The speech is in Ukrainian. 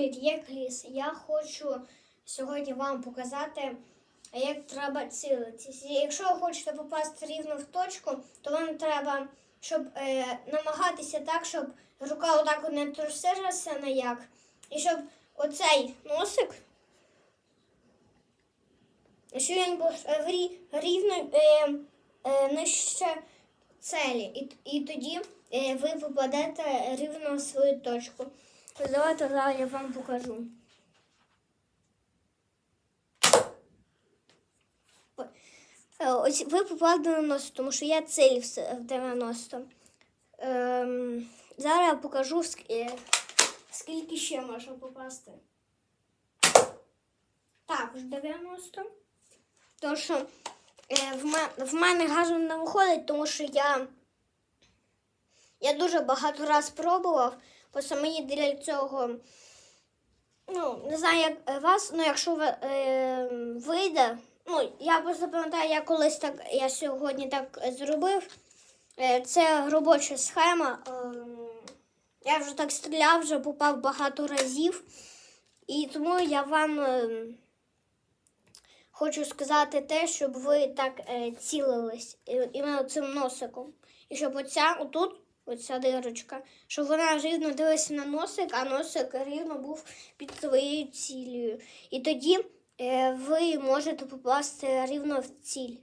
Привіт, я Кліс. Я хочу сьогодні вам показати, як треба цілитися. Якщо ви хочете попасти рівно в точку, то вам треба, щоб е, намагатися так, щоб рука отак не трусилася на як. І щоб оцей носик, щоб він був рівно е, е, нижче целі. І, і тоді е, ви попадете рівно в свою точку. Давайте зараз я вам покажу. Ось ви попали до 90, тому що я цілився в 90. Ем, зараз я покажу, е, скільки ще можна попасти. Також 90. Тому що е, в, ме- в мене газу не виходить, тому що я, я дуже багато раз пробував. Просто мені для цього, ну, не знаю, як е, вас, ну якщо ви, е, вийде, ну, я просто пам'ятаю, я колись так, я сьогодні так е, зробив. Е, це робоча схема. Ем, я вже так стріляв, вже попав багато разів. І тому я вам е, хочу сказати те, щоб ви так е, цілились е, іменно цим носиком. І щоб оця отут, оця дирочка, щоб вона рівно дивилася на носик, а носик рівно був під своєю цілею. І тоді е, ви можете попасти рівно в ціль.